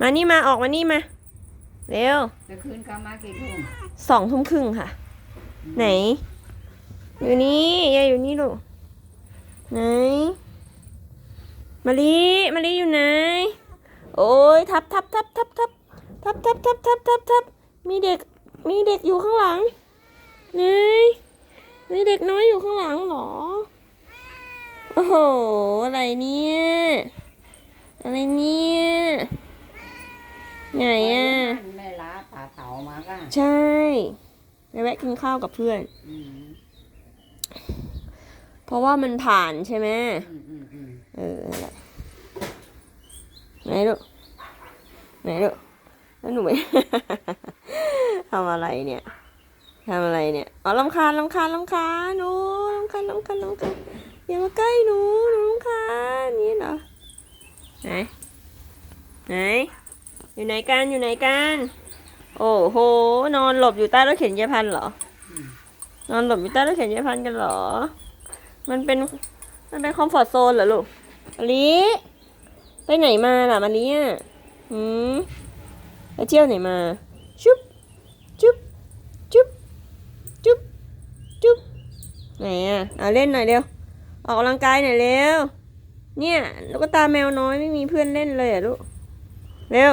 มานี่มาออกมานี่มา เร็วจะคืนกลับมากี่ทุ่มสองทุ่มครึ่งค่ะ ไหน อยู่นี่ยายอยู่นี่ลูกไหนมาลีมาลีอยู่ไหน โอ้ยทับทับทับทับทับทับทับทับทับทับทับมีเด็กมีเด็กอยู่ข้างหลังไหนมีเด็กน้อยอยู่ข้างหลังเหรอ โอ้โห อะไรเนี่ย อะไรเนี่ย ไหนอะแม่ล้าผ่าเถามาก็ใช่ไปแวะกินข้าวกับเพื่อน อืมเพราะว่ามันผ่านใช่ไหมอืมอืมอืมเออนั่นแหละไหนลูกไหนลูกแล้วหนูไม่ ทำอะไรเนี่ยทำอะไรเนี่ยอ๋อลำคาญลำคาญลำคาญหนูลำคาญลำคาญลำคาญอย่ามาใกล้หนูหนูลำคาญนี่เหรอไหนไหน อยู่ไหนกันอยู่ไหนกันโอ้โห นอนหลบอยู่ใต้รถเข็นยายพันเหรอ นอนหลบอยู่ใต้รถเข็นยายพันกันเหรอ มันเป็นมันเป็นคอมฟอร์ทโซนเหรอลูกมะลิไปไหนมาล่ะมะลิอะหืมไปเที่ยวไหนมา ชุบชุบชุบชุบชุบไหนอะเอาเล่นหน่อยเร็วออกกำลังกายหน่อยเร็วเนี่ยลูกตาแมวน้อยไม่มีเพื่อนเล่นเลยอะลูกเร็ว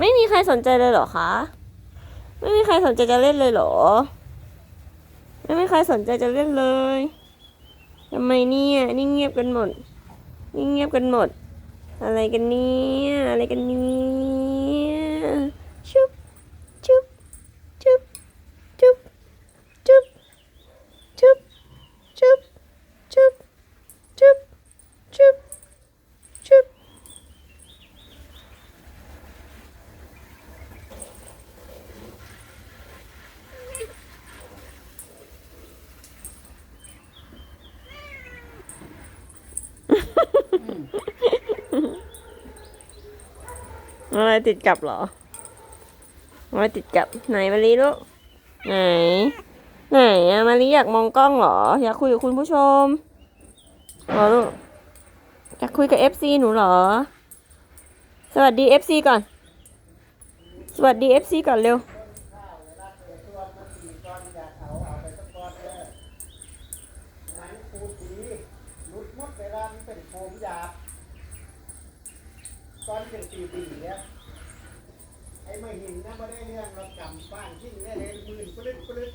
ม่มีใครสนใจเลยเหรอคะ ไม่มีใครสนใจจะเล่นเลยเหรอ ไม่มีใครสนใจจะเล่นเลยทำไมเนี่ยนี่เงียบกันหมดนี่เงียบกันหมด อะไรกันเนี่ย อะไรกันเนี่ย อะไรติดกับเหรออะไรติดกับไหนมารีลูกไหน ไหนอะมารีอยากมองกล้องเหรอ อยากคุยกับคุณผู้ชมเหรอลูกอยากคุยกับเอฟซีหนูเหรอ สวัสดีเอฟซีก่อน สวัสดีเอฟซีก่อนเร็วรุดมดเวลามันเป็นโฟมหยาบ ตอนเป็นปีปีเนี่ยไอ้ไม่หินนะไม่ได้เรื่องเราจำบ้านทิ้งได้เลยหมื่นปลึกปลึก